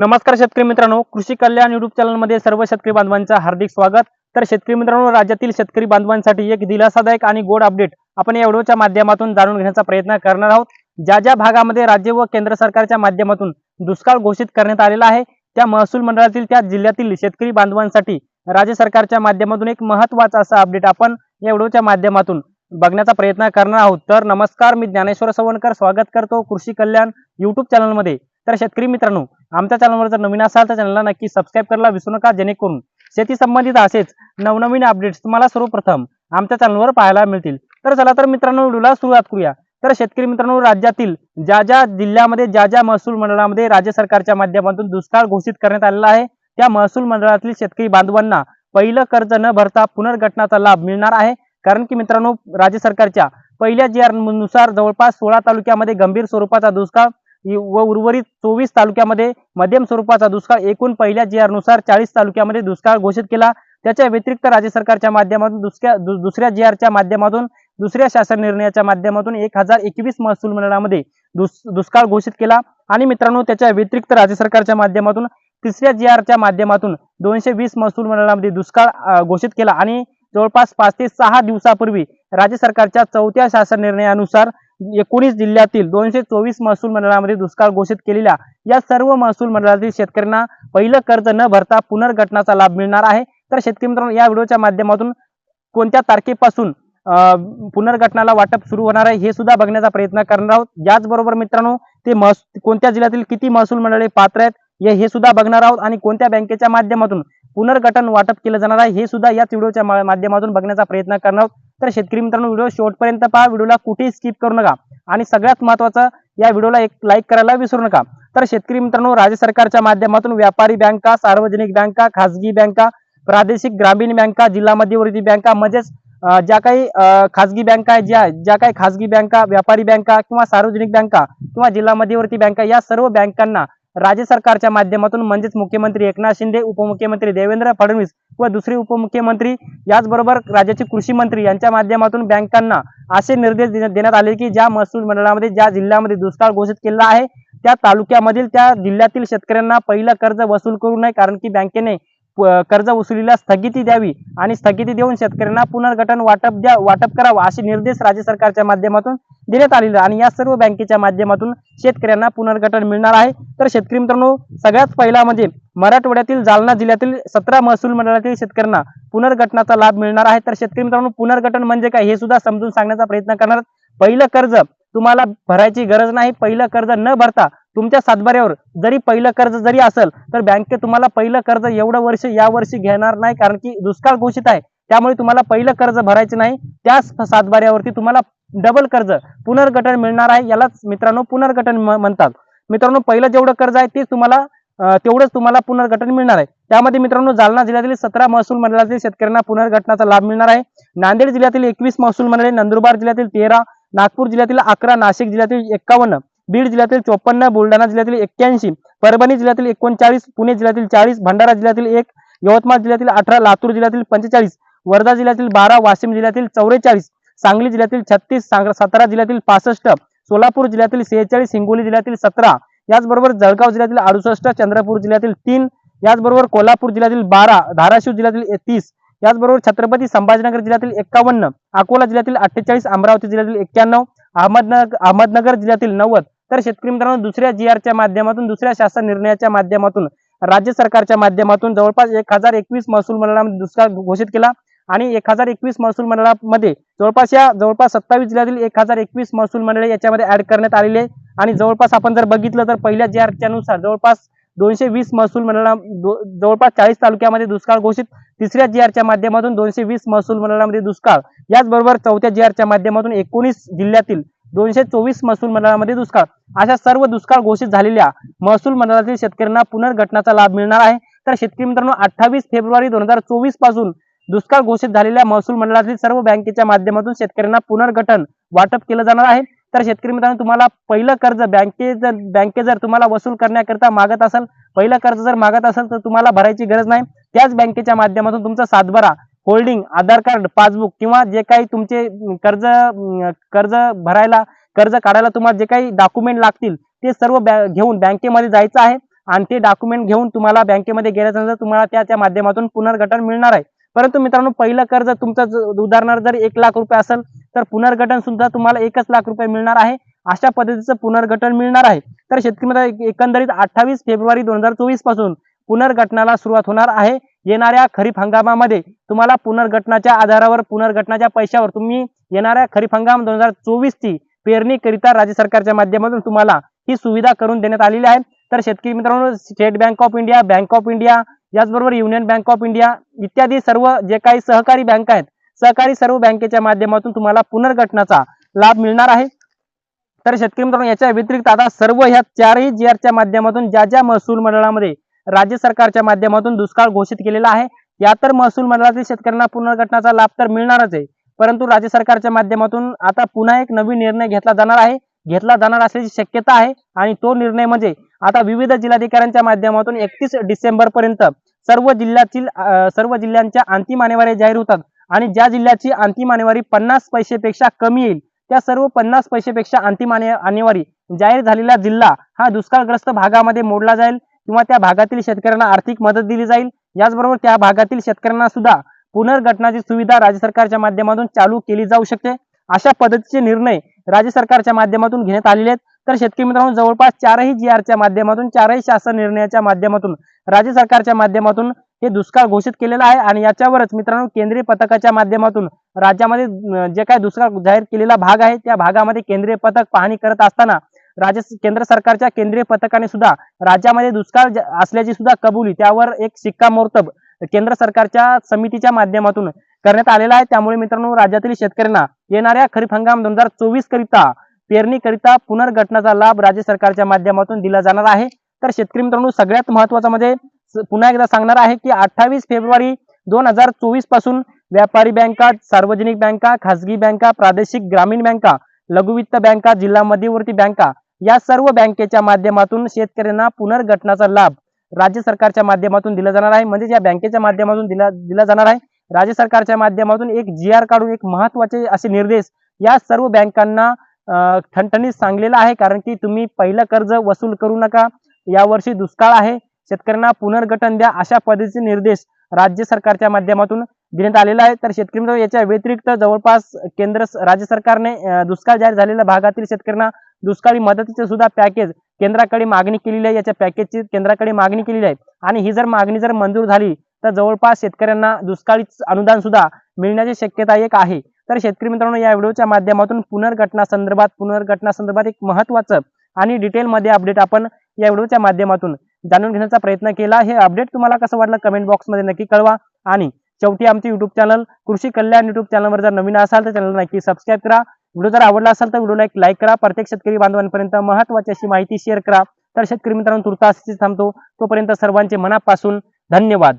नमस्कार शेतकरी मित्रांनो कृषी कल्याण युट्यूब चॅनलमध्ये सर्व शेतकरी बांधवांचं हार्दिक स्वागत. तर शेतकरी मित्रांनो राज्यातील शेतकरी बांधवांसाठी एक दिलासादायक आणि गोड अपडेट आपण या व्हिडिओच्या माध्यमातून जाणून घेण्याचा प्रयत्न करणार आहोत. ज्या ज्या भागामध्ये राज्य व केंद्र सरकारच्या माध्यमातून दुष्काळ घोषित करण्यात आलेला आहे त्या महसूल मंडळातील त्या जिल्ह्यातील शेतकरी बांधवांसाठी राज्य सरकारच्या माध्यमातून एक महत्त्वाचा असा अपडेट आपण या व्हिडिओच्या माध्यमातून बघण्याचा प्रयत्न करणार आहोत. तर नमस्कार मी ज्ञानेश्वर सवणकर. स्वागत करतो कृषी कल्याण युट्यूब चॅनलमध्ये तर शेतकरी मित्रांनो आमच्या चॅनलवर जर नवीन असाल तर चॅनलला नक्की सबस्क्राईब करायला विसरू नका जेणेकरून शेती संबंधित असेच नवनवीन अपडेट्स तुम्हाला सर्वप्रथम आमच्या चॅनलवर पाहायला मिळतील. तर चला तर मित्रांनो व्हिडिओला सुरुवात करूया. तर शेतकरी मित्रांनो राज्यातील ज्या ज्या जिल्ह्यामध्ये ज्या ज्या महसूल मंडळामध्ये राज्य सरकारच्या माध्यमातून दुष्काळ घोषित करण्यात आलेला आहे त्या महसूल मंडळातील शेतकरी बांधवांना पहिलं कर्ज न भरता पुनर्गठनाचा लाभ मिळणार आहे. कारण की मित्रांनो राज्य सरकारच्या पहिल्या जी आरनुसार जवळपास सोळा तालुक्यामध्ये गंभीर स्वरूपाचा दुष्काळ व उर्वरित चोवीस तालुक्यामध्ये मध्यम स्वरूपाचा दुष्काळ एकूण पहिल्या जी आरनुसार चाळीस तालुक्यामध्ये दुष्काळ घोषित केला. त्याच्या व्यतिरिक्त राज्य सरकारच्या माध्यमातून दुसऱ्या दु- दुसऱ्या जी आरच्या माध्यमातून दुसऱ्या शासन निर्णयाच्या माध्यमातून एक हजार एकवीस महसूल मंडळामध्ये दुस दुष्काळ घोषित केला. आणि मित्रांनो त्याच्या व्यतिरिक्त राज्य सरकारच्या माध्यमातून तिसऱ्या जी आरच्या माध्यमातून दोनशे वीस महसूल मंडळामध्ये दुष्काळ घोषित केला. आणि जवळपास पाच ते सहा दिवसापूर्वी राज्य सरकारच्या चौथ्या शासन निर्णयानुसार एकोणीस जिल्ह्यातील दोनशे चोवीस महसूल मंडळामध्ये दुष्काळ घोषित केलेल्या या सर्व महसूल मंडळातील शेतकऱ्यांना पहिलं कर्ज न भरता पुनर्गठनाचा लाभ मिळणार आहे. तर शेतकरी मित्रांनो या व्हिडिओच्या माध्यमातून कोणत्या तारखेपासून अं, पुनर्गठनाला वाटप सुरू होणार आहे हे सुद्धा बघण्याचा प्रयत्न करणार आहोत. याचबरोबर मित्रांनो ते महसूल कोणत्या जिल्ह्यातील किती महसूल मंडळे पात्र आहेत हे सुद्धा बघणार आहोत आणि कोणत्या बँकेच्या माध्यमातून पुनर्गठन वाटप केलं जाणार आहे. हे सुद्धा याच व्हिडिओच्या माध्यमातून बघण्याचा प्रयत्न करणार आहोत. तर शेतकरी मित्रांनो व्हिडिओ शेवटपर्यंत पहा. व्हिडिओला कुठेही स्किप करू नका. आणि सगळ्यात महत्वाचं या व्हिडिओला एक लाईक करायला विसरू नका. तर शेतकरी मित्रांनो राज्य सरकारच्या माध्यमातून व्यापारी बँका सार्वजनिक बँका खासगी बँका प्रादेशिक ग्रामीण बँका जिल्हा मध्यवर्ती बँका म्हणजेच ज्या काही खासगी बँका आहेत ज्या ज्या काही खासगी बँका व्यापारी बँका किंवा सार्वजनिक बँका किंवा जिल्हा मध्यवर्ती बँका या सर्व बँकांना राज्य सरकारच्या माध्यमातून म्हणजेच मुख्यमंत्री एकनाथ शिंदे उपमुख्यमंत्री देवेंद्र फडणवीस व दुसरे उपमुख्यमंत्री याचबरोबर राज्याचे कृषी मंत्री यांच्या माध्यमातून बँकांना असे निर्देश देण्यात आले की ज्या महसूल मंडळामध्ये ज्या जिल्ह्यामध्ये दुष्काळ घोषित केला आहे त्या तालुक्यामधील त्या जिल्ह्यातील शेतकऱ्यांना पहिलं कर्ज वसूल करू नये कारण की बँकेने कर्ज वसुलीला स्थगिती द्यावी आणि स्थगिती देऊन शेतकऱ्यांना पुनर्गठन वाटप द्या वाटप करावं असे निर्देश राज्य सरकारच्या माध्यमातून देण्यात आलेले आणि या सर्व बँकेच्या माध्यमातून शेतकऱ्यांना पुनर्गठन मिळणार आहे. तर शेतकरी मित्रांनो सगळ्यात पहिला म्हणजे मराठवाड्यातील जालना जिल्ह्यातील सतरा महसूल मंडळातील शेतकऱ्यांना पुनर्गठनाचा लाभ मिळणार आहे. तर शेतकरी मित्रांनो पुनर्गठन म्हणजे काय हे सुद्धा समजून सांगण्याचा प्रयत्न करणार पहिलं कर्ज तुम्हाला भरायची गरज नाही. पहिलं कर्ज न भरता तुमच्या सातबाऱ्यावर जरी पहिलं कर्ज जरी असेल तर बँकेत तुम्हाला पहिलं कर्ज एवढं वर्ष या वर्षी घेणार नाही कारण की दुष्काळ घोषित आहे. त्यामुळे तुम्हाला पहिलं कर्ज भरायचे नाही. त्याच सातबाऱ्यावरती तुम्हाला डबल कर्ज पुनर्गठन मिळणार आहे यालाच मित्रांनो पुनर्गठन म्हणतात. मित्रांनो पहिलं जेवढं कर्ज आहे तेच तुम्हाला तेवढंच तुम्हाला पुनर्गठन मिळणार आहे. त्यामध्ये मित्रांनो जालना जिल्ह्यातील सतरा महसूल मंडळातील शेतकऱ्यांना पुनर्गठनाचा लाभ मिळणार आहे. नांदेड जिल्ह्यातील एकवीस महसूल मंडळे नंदुरबार जिल्ह्यातील तेरा नागपूर जिल्ह्यातील अकरा नाशिक जिल्ह्यातील एक्कावन्न बीड जिल्ह्यातील चोपन्न बुलढाणा जिल्ह्यातील एक्क्याऐंशी परभणी जिल्ह्यातील एकोणचाळीस पुणे जिल्ह्यातील चाळीस भंडारा जिल्ह्यातील एक यवतमाळ जिल्ह्यातील अठरा लातूर जिल्ह्यातील पंचेचाळीस वर्धा जिल्ह्यातील बारा वाशिम जिल्ह्यातील चौवेचाळीस सांगली जिल्ह्यातील छत्तीस सातारा जिल्ह्यातील पासष्ट सोलापूर जिल्ह्यातील सेहेचाळीस हिंगोली जिल्ह्यातील सतरा याचबरोबर जळगाव जिल्ह्यातील अडुसष्ट चंद्रपूर जिल्ह्यातील तीन याचबरोबर कोल्हापूर जिल्ह्यातील बारा धाराशिव जिल्ह्यातील तीस याचबरोबर छत्रपती संभाजीनगर जिल्ह्यातील एक्कावन्न अकोला जिल्ह्यातील अठ्ठेचाळीस अमरावती जिल्ह्यातील एक्क्याण्णव अहमदनगर अहमदनगर जिल्ह्यातील नव्वद तर शेतकरी मित्रांनो दुसऱ्या जी आरच्या माध्यमातून दुसऱ्या शासन निर्णयाच्या माध्यमातून राज्य सरकारच्या माध्यमातून जवळपास एक हजार एकवीस महसूल मंडळामध्ये दुष्काळ घोषित केला आणि एक हजार एकवीस महसूल मंडळामध्ये जवळपास या जवळपास सत्तावीस जिल्ह्यातील एक हजार एकवीस महसूल मंडळे याच्यामध्ये ऍड करण्यात आलेले आणि जवळपास आपण जर बघितलं तर पहिल्या जी आरच्या नुसार जवळपास दोनशे वीस महसूल मंडळा जवळपास चाळीस तालुक्यामध्ये दुष्काळ घोषित. तिसऱ्या जी आरच्या माध्यमातून दोनशे वीस महसूल मंडळामध्ये दुष्काळ. याचबरोबर चौथ्या जी आरच्या माध्यमातून एकोणीस जिल्ह्यातील दोनशे चोवीस महसूल मंडळामध्ये दुष्काळ. अशा सर्व दुष्काळ घोषित झालेल्या महसूल मंडळातील शेतकऱ्यांना पुनर्गठनाचा लाभ मिळणार आहे. तर शेतकरी मित्रांनो अठ्ठावीस फेब्रुवारी दोन हजार चोवीसपासून दुष्काळ घोषित झालेल्या महसूल मंडळातील सर्व बँकेच्या माध्यमातून शेतकऱ्यांना पुनर्गठन वाटप केलं जाणार आहे. तर शेतकरी मित्रांनो तुम्हाला पहिलं कर्ज बँके जर बँके जर तुम्हाला वसूल करण्याकरिता मागत असेल पहिलं कर्ज जर मागत असेल तर तुम्हाला भरायची गरज नाही. त्याच बँकेच्या माध्यमातून तुमचा सातबारा होल्डिंग आधार कार्ड पासबुक किंवा जे काही तुमचे कर्ज कर्ज भरायला कर्ज काढायला तुम्हाला जे काही डॉक्युमेंट लागतील ते सर्व बॅ- घेऊन बँकेमध्ये जायचं आहे. आणि ते डॉक्युमेंट घेऊन तुम्हाला बँकेमध्ये गेल्यानंतर तुम्हाला त्याच्या माध्यमातून पुनर्गठन मिळणार आहे. परंतु मित्रांनो पहिलं कर्ज तुमचं उदाहरणार्थ जर एक लाख रुपये असेल तर पुनर्गठन सुद्धा तुम्हाला एकच लाख रुपये मिळणार आहे. अशा पद्धतीचं पुनर्गठन मिळणार आहे. तर शेतकरी एकंदरीत अठ्ठावीस फेब्रुवारी दोन हजार चोवीसपासून पुनर्गठनाला सुरुवात होणार आहे. येणाऱ्या खरीप हंगामामध्ये तुम्हाला पुनर्गठनाच्या आधारावर पुनर्गठनाच्या पैशावर तुम्ही येणाऱ्या खरीप हंगाम दोन हजार चोवीस ची पेरणीकरिता राज्य सरकारच्या माध्यमातून तुम्हाला ही सुविधा करून देण्यात आलेली आहे. तर शेतकरी मित्रांनो State Bank of India Bank of India याचबरोबर युनियन बँक ऑफ इंडिया इत्यादी सर्व जे काही सहकारी बँक आहेत सहकारी सर्व बँकेच्या माध्यमातून तुम्हाला पुनर्गठनाचा लाभ मिळणार आहे. तर शेतकरी मित्रांनो याच्या व्यतिरिक्त आता सर्व ह्या चारही जी च्या माध्यमातून ज्या ज्या महसूल मंडळामध्ये राज्य सरकारच्या माध्यमातून दुष्काळ घोषित केलेला आहे. या तर महसूल मंडळातील शेतकऱ्यांना पुनर्गठनाचा लाभ तर मिळणारच आहे. परंतु राज्य सरकारच्या माध्यमातून आता पुन्हा एक नवीन निर्णय घेतला जाणार आहे. घेतला जाणार असल्याची शक्यता आहे आणि तो निर्णय म्हणजे आता विविध जिल्हाधिकाऱ्यांच्या माध्यमातून एकतीस डिसेंबर पर्यंत सर्व जिल्ह्यातील सर्व जिल्ह्यांच्या अंतिम आणेवारी जाहीर होतात आणि ज्या जिल्ह्याची अंतिम आणेवारी पन्नास पैसेपेक्षा कमी येईल त्या सर्व पन्नास पैसेपेक्षा अंतिम आणे आणेवारी जाहीर झालेला जिल्हा हा दुष्काळग्रस्त भागामध्ये मोडला जाईल. किंवा त्या भागातील शेतकऱ्यांना आर्थिक मदत दिली जाईल. याचबरोबर त्या भागातील शेतकऱ्यांना सुद्धा पुनर्गठनाची सुविधा राज्य सरकारच्या माध्यमातून चालू केली जाऊ शकते. अशा पद्धतीचे निर्णय राज्य सरकारच्या माध्यमातून घेण्यात आलेले आहेत. तर शेतकरी मित्रांनो जवळपास चारही जी आरच्या माध्यमातून चारही शासन निर्णयाच्या माध्यमातून राज्य सरकारच्या माध्यमातून हे दुष्काळ घोषित केलेलं आहे. आणि याच्यावरच मित्रांनो केंद्रीय पथकाच्या माध्यमातून राज्यामध्ये जे काही दुष्काळ जाहीर केलेला भाग आहे त्या भागामध्ये केंद्रीय पथक पाहणी करत असताना राज्य केंद्र सरकारच्या केंद्रीय पथकाने सुद्धा राज्यामध्ये दुष्काळ असल्याची सुद्धा कबुली त्यावर एक शिक्कामोर्तब केंद्र सरकारच्या समितीच्या माध्यमातून करण्यात आलेला आहे. त्यामुळे मित्रांनो राज्यातील शेतकऱ्यांना येणाऱ्या खरीप हंगाम दोन हजार चोवीस करिता पेरणीकरिता पुनर्गठनाचा लाभ राज्य सरकारच्या माध्यमातून दिला जाणार आहे. तर शेतकरी मित्रांनो सगळ्यात महत्वाचं म्हणजे पुन्हा एकदा सांगणार आहे की अठ्ठावीस फेब्रुवारी दोन हजार चोवीसपासून व्यापारी बँका सार्वजनिक बँका खासगी बँका प्रादेशिक ग्रामीण बँका लघुवित्त बँका जिल्हा मध्यवर्ती बँका या सर्व बँकेच्या माध्यमातून शेतकऱ्यांना पुनर्गठनाचा लाभ राज्य सरकारच्या माध्यमातून दिला जाणार आहे. म्हणजे या बँकेच्या माध्यमातून दिला दिला जाणार आहे. राज्य सरकारच्या माध्यमातून एक जी आर काढून एक महत्त्वाचे असे निर्देश या सर्व बँकांना ठणठणीत सांगलेला आहे. कारण की तुम्ही पहिलं कर्ज वसूल करू नका. यावर्षी दुष्काळ आहे. शेतकऱ्यांना पुनर्गठन द्या अशा पद्धतीचे निर्देश राज्य सरकारच्या माध्यमातून देण्यात आलेला आहे तर शेतकरी याच्या व्यतिरिक्त जवळपास केंद्र राज्य सरकारने दुष्काळ जाहीर झालेल्या भागातील शेतकऱ्यांना दुष्काळी मदतीचे सुद्धा पॅकेज केंद्राकडे मागणी केलेली आहे. याच्या पॅकेजची केंद्राकडे मागणी केलेली आहे. आणि ही जर मागणी जर मंजूर झाली तर जवळपास शेतकऱ्यांना दुष्काळी अनुदान सुद्धा मिळण्याची शक्यता एक आहे. तर शेतकरी मित्रांनो या व्हिडिओच्या माध्यमातून पुनर्घटना संदर्भात पुनर्घटना संदर्भात एक महत्वाचं आणि डिटेलमध्ये अपडेट आपण या व्हिडिओच्या माध्यमातून जाणून घेण्याचा प्रयत्न केला. हे अपडेट तुम्हाला कसं वाटलं कमेंट बॉक्समध्ये नक्की कळवा. आणि शेवटी आमचे युट्यूब चॅनल कृषी कल्याण युट्यूब चॅनलवर जर नवीन असाल तर चॅनल नक्की सबस्क्राईब करा. व्हिडिओ जर आवडला असेल तर व्हिडिओला एक लाईक करा. प्रत्येक शेतकरी बांधवांपर्यंत महत्वाची अशी माहिती शेअर करा. तर शेतकरी मित्रांनो तुर्तास थांबतो. तोपर्यंत सर्वांचे मनापासून धन्यवाद.